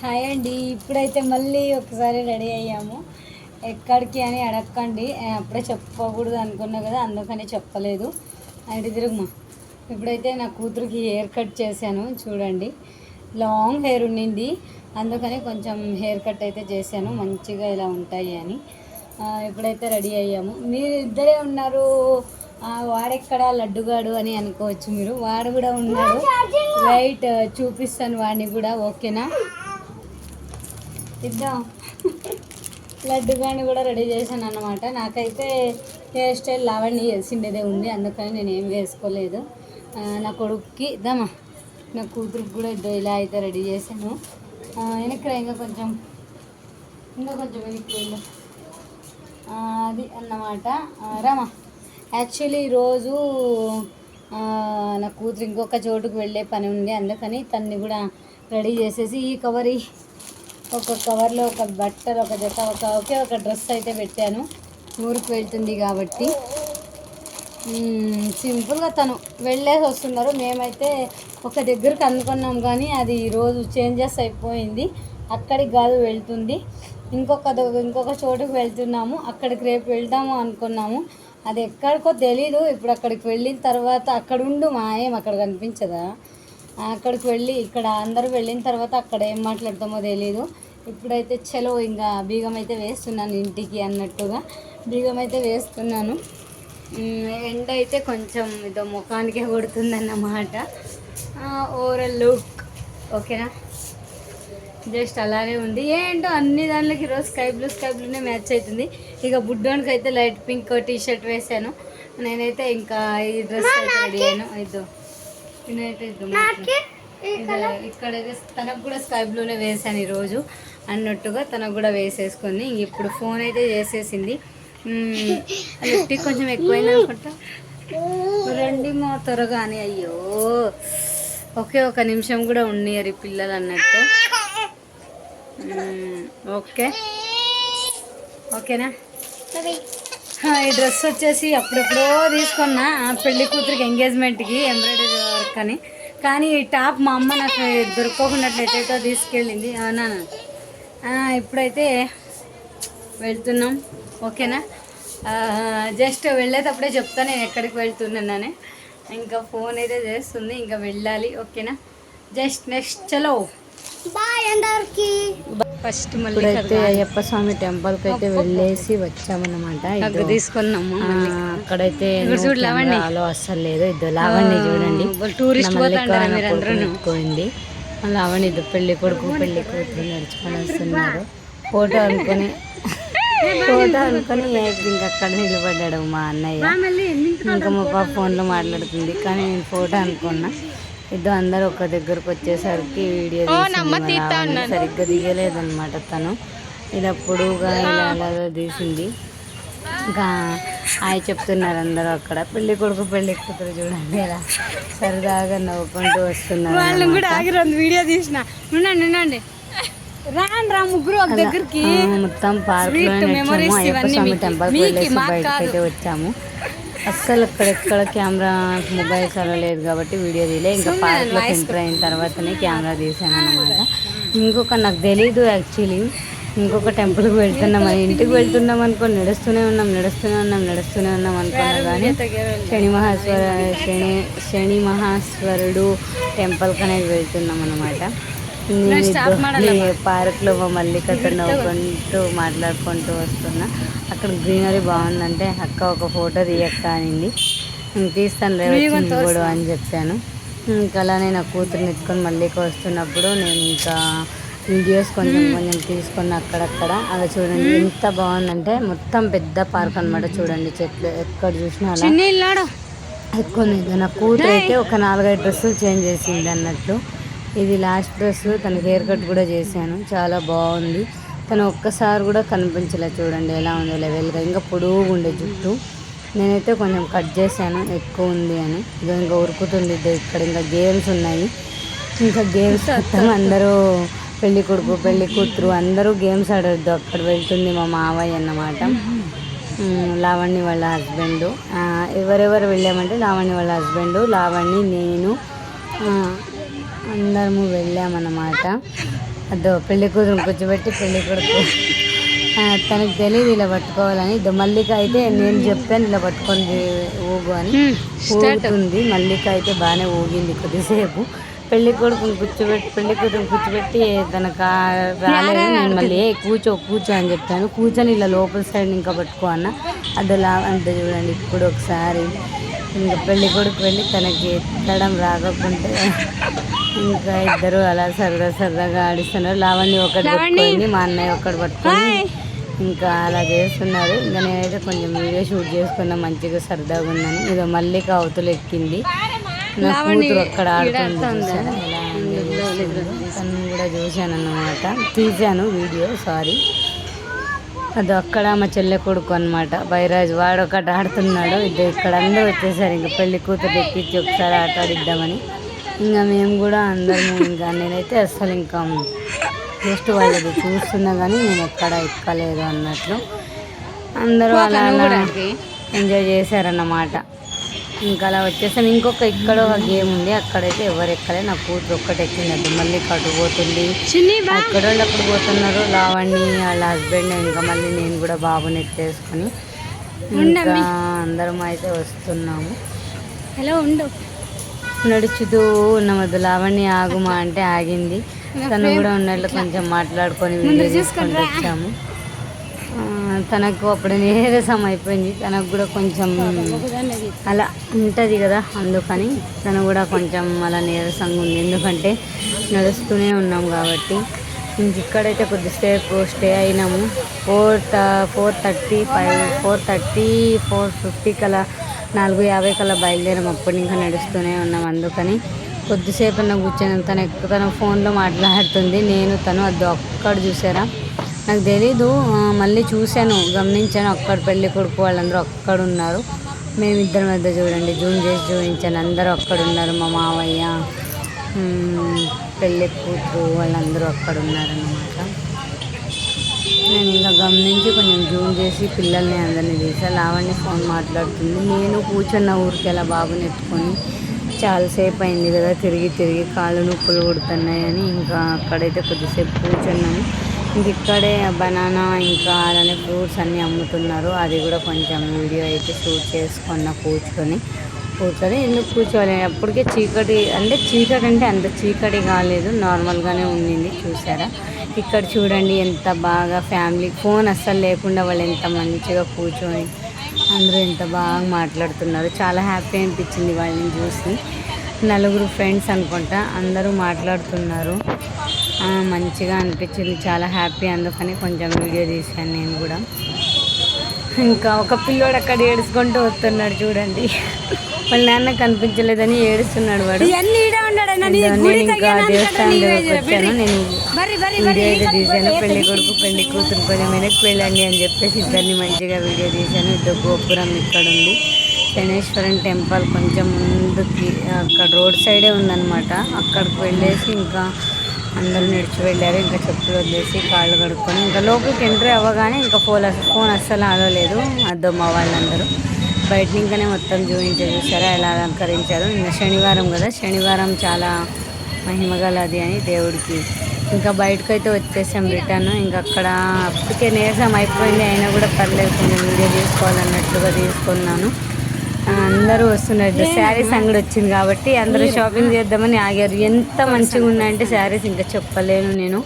Hi అండి. ఇప్పుడైతే మళ్ళీ ఒకసారి రెడీ అయ్యాము. ఎక్కడికి అని అడగండి అప్పుడే చెప్పకూడదు అనుకున్నా కదా అందుకని చెప్పలేదు. అయితే తిరుగుమా ఇప్పుడైతే నా కూతురికి హెయిర్ కట్ చేశాను చూడండి. లాంగ్ హెయిర్ ఉండింది. అందుకని కొంచెం హెయిర్ కట్ అయితే చేశాను మంచిగా ఇలా ఉంటాయి అని. ఇప్పుడైతే రెడీ అయ్యాము. మీరు ఇద్దరే ఉన్నారు. వాడెక్కడ? లడ్డుగాడు అని అనుకోవచ్చు మీరు. వాడు కూడా ఉన్నాడు రైట్ చూపిస్తాను వాడిని కూడా. ఓకేనా? ఇద్దాం కానీ కూడా రెడీ చేశాను అన్నమాట. నాకైతే హెయిర్ స్టైల్ లావణ్య వేసిండేదే ఉంది అందుకని నేను ఏం వేసుకోలేదు. నా కొడుక్కి ఇద్దామా? నా కూతురికి కూడా ఇద్దాం ఇలా అయితే రెడీ చేశాను. ఆ, వెనక్కి ఇంకా కొంచెం. ఇంకా కొంచెం వెనక్కి వెళ్ళు. అది అన్నమాట. రామా. యాక్చువల్లీ ఈరోజు నా కూతురు ఇంకొక చోటుకు వెళ్ళే పని ఉంది అందుకని తన్ని కూడా రెడీ చేసేసి ఈ కవర్ ఒక కవర్లో ఒక బట్టలు ఒక జత ఒక ఒకే ఒక డ్రెస్ అయితే పెట్టాను. ఊరికి వెళ్తుంది కాబట్టి. సింపుల్గా తను వెళ్ళేసి వస్తున్నారు. మేమైతే ఒక దగ్గరికి అందుకున్నాం కానీ అది ఈరోజు చేంజెస్ అయిపోయింది. అక్కడికి కాదు వెళ్తుంది. ఇంకొక ఇంకొక చోటుకు వెళ్తున్నాము. అక్కడికి రేపు వెళ్దాము అనుకున్నాము. అది ఎక్కడికో తెలీదు. ఇప్పుడు అక్కడికి వెళ్ళిన తర్వాత అక్కడ ఉండు మా ఏం అక్కడ కనిపించదా? అక్కడికి వెళ్ళి ఇక్కడ అందరూ వెళ్ళిన తర్వాత అక్కడ ఏం మాట్లాడతామో తెలియదు ఇప్పుడైతే చలో ఇంకా బీగం అయితే వేస్తున్నాను ఇంటికి అన్నట్టుగా. బీగం అయితే వేస్తున్నాను. ఎండ అయితే కొంచెం ఇదో ముఖానికే కొడుతుందన్నమాట. ఓవరాల్ లుక్ ఓకేనా జస్ట్ అలానే ఉంది. ఏంటో అన్ని దాంట్లోకి ఈరోజు స్కై బ్లూ స్కై బ్లూనే మ్యాచ్ అవుతుంది. ఇక బుడ్డోనికి అయితే లైట్ పింక్ టీ షర్ట్ వేసాను నేనైతే ఇంకా ఈ డ్రెస్ అయితే రెడీ అయ్యాను. ఇదో. ఇక్కడైతే తనకు కూడా స్కై బ్లూనే వేసాను ఈరోజు. అన్నట్టుగా తనకు కూడా వేసేసుకొని ఇంక ఇప్పుడు ఫోన్ అయితే చేసేసింది. లిఫ్టిక్ కొంచెం ఎక్కువైంది అనుకుంటా? రండి మా త్వరగా అని అయ్యో ఒకే ఒక నిమిషం కూడా ఉన్నియరు ఈ పిల్లలు అన్నట్టు. ఓకే. ఓకేనా? ఈ డ్రెస్ వచ్చేసి అప్పుడెప్పుడో తీసుకున్నా. పెళ్ళి కూతురికి ఎంగేజ్మెంట్కి ఎంబ్రాయిడరీ వర్క్ అని. కానీ ఈ టాప్ మా అమ్మ నాకు దొరకకున్నట్లయితే తీసుకెళ్ళింది. అవునా ఇప్పుడైతే వెళ్తున్నాం. ఓకేనా? జస్ట్ వెళ్ళేటప్పుడే చెప్తా నేను ఎక్కడికి వెళ్తున్నానని. ఇంకా ఫోన్ అయితే చేస్తుంది ఇంకా వెళ్ళాలి. ఓకేనా? జస్ట్ నెక్స్ట్ చలో. బాయ్ అందరికీ. ఫస్ట్ మళ్ళీ ఇప్పుడైతే అయ్యప్ప స్వామి టెంపుల్కి అయితే వెళ్ళేసి వచ్చామన్నమాట తీసుకున్నాము అక్కడైతే. అలో అస్సలు లేదు ఇద్దరు లావణ్య చూడండి. టూరిస్ట్ మా లావణ్య ఇద్దరు పెళ్ళి కొడుకు పెళ్ళి కూతురు నడుచుకొని వస్తున్నారు ఫోటో అనుకొని ఫోటో అనుకొని ఇంకా అక్కడ నిలబడ్డాడు మా అన్నయ్య. ఇంకా మా పాప ఫోన్లో మాట్లాడుతుంది కానీ నేను ఫోటో అనుకున్నా. ఇద్దరు అందరు ఒక దగ్గరకు వచ్చేసరికి వీడియో. సరిగ్గా దిగలేదన్నమాట తను. ఇలా పొడువుగా ఇలా అలాగా తీసింది. ఇంకా ఆయన చెప్తున్నారు అందరూ అక్కడ. పెళ్ళి కొడుకు పెళ్ళి కూతురు చూడండి ఇలా సరదాగా నవ్వుకుంటూ వస్తున్నారు వాళ్ళని కూడా ఆగిరండి వీడియో తీసిన. ఉండండి రాండి రా ముగ్గురు ఒక దగ్గరికి. మొత్తం పార్క్లో స్వామి. టెంపుల్ వచ్చాము. అస్సలు అక్కడెక్కడ కెమెరా మొబైల్స్ అలా లేదు కాబట్టి వీడియో తీయలే. ఇంకా పార్క్లో ఎంటర్ అయిన తర్వాతనే కెమెరా తీసాను అనమాట ఇంకొక నాకు తెలీదు యాక్చువల్లీ. ఇంకొక టెంపుల్కి వెళ్తున్నాం. ఇంటికి వెళ్తున్నాం అనుకో నడుస్తూనే ఉన్నాం నడుస్తూనే ఉన్నాం నడుస్తూనే ఉన్నాం అనుకున్నా కానీ శని మహాస్వర శని శని మహాస్వరుడు టెంపుల్కి అనేది వెళ్తున్నాం అనమాట పార్క్లో మల్లికతో నవ్వుకుంటూ మాట్లాడుకుంటూ వస్తున్నా. అక్కడ గ్రీనరీ బాగుందంటే అక్క ఒక ఫోటో తీయక్క అనింది. "నేను తీస్తాను కూడా అని చెప్పాను. ఇంకా అలానే నా కూతురుని ఎత్తుకొని మళ్ళీకి వస్తున్నప్పుడు నేను ఇంకా వీడియోస్ కొంచెం కొంచెం తీసుకున్న అక్కడక్కడ. అలా చూడండి ఎంత బాగుందంటే మొత్తం పెద్ద పార్క్ అన్నమాట చూడండి చెట్లు ఎక్కడ చూసినా అలా. ఎక్కువ. నా కూతురు అయితే ఒక నాలుగైదు డ్రెస్సులు చేంజ్ చేసింది అన్నట్లు ఇది లాస్ట్ డ్రెస్ తనకి హెయిర్ కట్ కూడా చేశాను. చాలా బాగుంది. తను ఒక్కసారి కూడా కనిపించలే చూడండి ఎలా ఉందో లెవెల్గా ఇంకా పొడుగు ఉండే జుట్టు. నేనైతే కొంచెం కట్ చేశాను ఎక్కువ ఉంది అని. ఇదో ఇంకా ఉరుకుతుంది ఇక్కడ. ఇంకా గేమ్స్ ఉన్నాయి. ఇంకా గేమ్స్ మొత్తం అందరూ పెళ్ళి కొడుకు పెళ్ళి కూతురు అందరూ గేమ్స్ ఆడొద్దు. అక్కడ వెళ్తుంది మా మావయ్య అన్నమాట. లావణ్య వాళ్ళ హస్బెండ్ ఎవరెవరు వెళ్ళామంటే లావణ్య వాళ్ళ హస్బెండ్ లావణ్య నేను అందరము వెళ్ళామన్నమాట. అదో పెళ్ళి కూతురు కూర్చోబెట్టి పెళ్ళి కొడుకు. తనకు తెలియదు ఇలా పట్టుకోవాలని. ఇదో మల్లిక అయితే నేను చెప్పాను ఇలా పట్టుకొని ఊగు అని. ఊగుతుంది. మల్లిక అయితే బాగానే ఊగింది కొద్దిసేపు. పెళ్ళి కొడుకుని కూర్చోబెట్టి పెళ్ళి కూతురు కూర్చోబెట్టి తనకు రాలేదు. నేను మళ్ళీ "ఏ, కూర్చో కూర్చో అని చెప్పాను. కూర్చొని ఇలా లోపల సైడ్ ఇంకా పట్టుకో అన్న. అదలా అంతే చూడండి ఇప్పుడు ఒకసారి ఇంకా పెళ్ళి కొడుకు వెళ్ళి తనకి ఎత్తడం రాకపోతే ఇంకా ఇద్దరు అలా సరదా సరదాగా ఆడిస్తున్నారు. లావణ్య ఒకటి పట్టుకుంది మా అన్నయ్య ఒకటి పట్టుకొని ఇంకా అలా చేస్తున్నారు. ఇంకా నేనైతే కొంచెం వీడియో షూట్ చేసుకున్నా మంచిగా సరదాగా ఉందని. ఇదో మల్లిక అవతలు ఎక్కింది. నా కూతురు అక్కడ ఆడుతుంది కూడా చూశాను అన్నమాట. తీశాను వీడియో సారీ. అది అక్కడ మా చెల్లె కొడుకు అనమాట బైరాజ్ వాడు ఒకటి ఆడుతున్నాడు. ఇది ఇక్కడ అందరూ వచ్చేసారు. ఇంకా పెళ్ళి కూతురు ఎక్కించి ఒకసారి ఆట ఆడిద్దామని. ఇంకా మేము కూడా అందరము ఇంకా నేనైతే అసలు ఇంకా జస్ట్ వాళ్ళది చూస్తున్నా కానీ నేను ఎక్కడ ఎక్కలేదు అన్నట్లు. అందరూ అలా అలా ఎంజాయ్ చేశారన్నమాట. ఇంకా అలా వచ్చేసాను ఇంకొక ఇక్కడ ఒక గేమ్ ఉంది. అక్కడైతే ఎవరు ఎక్కలే. నా కూతురు ఒక్కటి ఎక్కింది. అది మళ్ళీ కటు పోతుంది. అక్కడ వాళ్ళు అక్కడ పోతున్నారు. లావణ్ణి వాళ్ళ హస్బెండ్ ఇంకా మళ్ళీ నేను కూడా బాబుని ఎత్తేసుకొని ఇంకా అందరం అయితే వస్తున్నాము. హలో ఉండు. నడుచుతూ ఉన్నాం అది లావణ్య ఆగుమా అంటే ఆగింది. తను కూడా ఉన్నట్లు కొంచెం మాట్లాడుకొని వీడియో తీసుకుంటూ వచ్చాము తనకు అప్పుడు నీరసం అయిపోయింది. తనకు కూడా కొంచెం అలా ఉంటుంది కదా అందుకని తను కూడా కొంచెం అలా నీరసంగా ఉంది. ఎందుకంటే నడుస్తూనే ఉన్నాం కాబట్టి ఇంక ఇక్కడైతే కొద్దిసేపు stay అయినాము. Four four thirty five four thirty four fifty కలా నాలుగు యాభై కల్లా బయలుదేరం. అప్పుడు ఇంకా నడుస్తూనే ఉన్నాం అందుకని కొద్దిసేపు అన్న కూర్చొని తను ఎక్కువ తన ఫోన్లో మాట్లాడుతుంది. నేను తను అది ఒక్కడ చూసారా? నాకు తెలీదు. మళ్ళీ చూశాను గమనించాను. అక్కడ పెళ్ళి కొడుకు వాళ్ళందరూ అక్కడ ఉన్నారు మేమిద్దరి మధ్య చూడండి జూమ్ చేసి చూపించాను. అందరూ అక్కడ ఉన్నారు మా మావయ్య పెళ్ళి కూతురు వాళ్ళందరూ అక్కడ ఉన్నారన్నమాట నేను ఇంకా గమనించి కొంచెం జూమ్ చేసి పిల్లల్ని అందరినీ తీసా లావణ్య ఫోన్ మాట్లాడుతుంది. నేను కూర్చున్న ఊరికి అలా బాబుని ఎత్తుకొని చాలాసేపు అయింది కదా తిరిగి తిరిగి కాళ్ళు నొప్పులు కొడుతున్నాయని ఇంకా అక్కడైతే కొద్దిసేపు కూర్చున్నాను. ఇంక ఇక్కడే బనానా ఇంకా అలానే ఫ్రూట్స్ అన్నీ అమ్ముతున్నారు. అది కూడా కొంచెం వీడియో అయితే షూట్ చేసుకున్న కూర్చొని కూర్చొని ఎందుకు కూర్చోవాలి? అప్పటికే చీకటి అంటే చీకటి అంటే అంత చీకటి కాలేదు. నార్మల్గానే ఉండింది. చూసారా? ఇక్కడ చూడండి ఎంత బాగా ఫ్యామిలీ ఫోన్ అస్సలు లేకుండా వాళ్ళు ఎంత మంచిగా కూర్చొని అందరూ ఎంత బాగా మాట్లాడుతున్నారు. చాలా హ్యాపీ అనిపించింది వాళ్ళని చూసి. నలుగురు ఫ్రెండ్స్ అనుకుంటా అందరూ మాట్లాడుతున్నారు. మంచిగా అనిపించింది. చాలా హ్యాపీ అందుకని కొంచెం వీడియో తీశాను నేను కూడా. ఇంకా ఒక పిల్లోడు అక్కడ ఏడుచుకుంటూ వస్తున్నాడు చూడండి. వాళ్ళ నాన్న కనిపించలేదని ఏడుస్తున్నాడు వాడు. వచ్చాను. నేను బర్రి బర్రి వీడియో అయితే తీశాను పెళ్ళి కొడుకు పెళ్ళి కూతురు కొంచెం వెనక్కి వెళ్ళండి అని చెప్పేసి ఇద్దరిని మంచిగా వీడియో తీశాను. ఇద్దరు గోపురం ఇక్కడ ఉంది. శనేశ్వరం టెంపుల్ కొంచెం ముందుకి అక్కడ రోడ్ సైడే ఉందన్నమాట. అక్కడికి వెళ్ళేసి ఇంకా అందరూ నడిచి వెళ్ళారు. ఇంకా చెప్పులు వదిలేసి కాళ్ళు కడుక్కొని ఇంకా లోపలికి ఎంట్రీ అవ్వగానే ఇంకా ఫోన్ ఫోన్ అస్సలు ఆడలేదు. అద్దో మా వాళ్ళందరూ. బయట ఇంకానే మొత్తం చూపించే చూసారా? ఎలా అలంకరించారు? ఇంకా శనివారం కదా? శనివారం చాలా మహిమగలది అని దేవుడికి. ఇంకా బయటకు అయితే వచ్చేసాం రిటర్న్. ఇంకా అక్కడ అప్పటికే నీరసం అయిపోయింది. అయినా కూడా పర్లేదు. కొంచెం వీడియో తీసుకోవాలన్నట్లుగా తీసుకున్నాను. అందరూ వస్తున్నారు. శారీస్ అంగడి వచ్చింది కాబట్టి అందరూ షాపింగ్ చేద్దామని ఆగారు. ఎంత మంచిగా ఉన్నాయంటే శారీస్ ఇంకా చెప్పలేను నేను.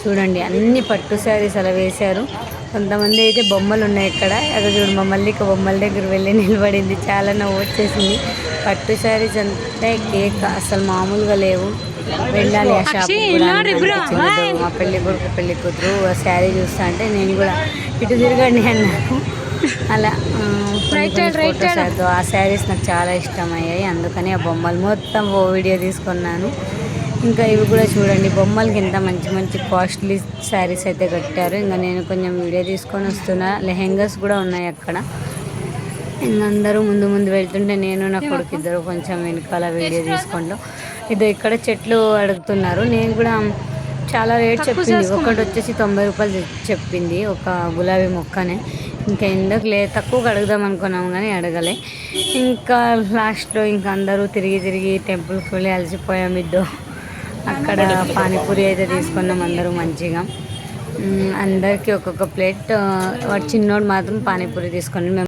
చూడండి అన్ని పట్టు శారీస్ అలా వేశారు. కొంతమంది అయితే బొమ్మలు ఉన్నాయి ఇక్కడ. అక్కడ చూడు మా మల్లిక బొమ్మల దగ్గర వెళ్ళి నిలబడింది. చాలా నవ్వు వచ్చేసింది. పట్టు శారీస్ అంతే కేక్ అసలు మామూలుగా లేవు. వెళ్ళాలి ఆ షాప్. మా పెళ్ళి కొడుకు పెళ్ళి కూతురు ఆ శారీ చూస్తా అంటే నేను కూడా ఇటు తిరగండి అన్నాను. అలా ఆ శారీస్ నాకు చాలా ఇష్టమయ్యాయి. అందుకని ఆ బొమ్మలు మొత్తం ఓ వీడియో తీసుకున్నాను. ఇంకా ఇవి కూడా చూడండి. బొమ్మలకి ఎంత మంచి మంచి కాస్ట్లీ శారీస్ అయితే కట్టారు. ఇంకా నేను కొంచెం వీడియో తీసుకొని వస్తున్నా. లెహెంగాస్ కూడా ఉన్నాయి అక్కడ. ఇంకా అందరూ ముందు ముందు వెళ్తుంటే నేను నా కొడుకు ఇద్దరు కొంచెం వెనకాల వీడియో తీసుకుంటాం ఇది ఇక్కడ చెట్లు అడుగుతున్నారు. నేను కూడా చాలా రేట్ చెప్పింది. ఒకటి వచ్చేసి తొంభై రూపాయలు చెప్పింది. ఒక గులాబీ మొక్కనే. ఇంకా ఎందుకు లే తక్కువగా అడుగుదాం అనుకున్నాము కానీ అడగలే. ఇంకా లాస్ట్లో ఇంకా అందరూ తిరిగి తిరిగి టెంపుల్కి వెళ్ళి అలసిపోయాం ఇద్దో అక్కడ పానీపూరి అయితే తీసుకున్నాం అందరూ మంచిగా. అందరికీ ఒక్కొక్క ప్లేట్ వాడు చిన్నోడు మాత్రం పానీపూరి తీసుకొని మేము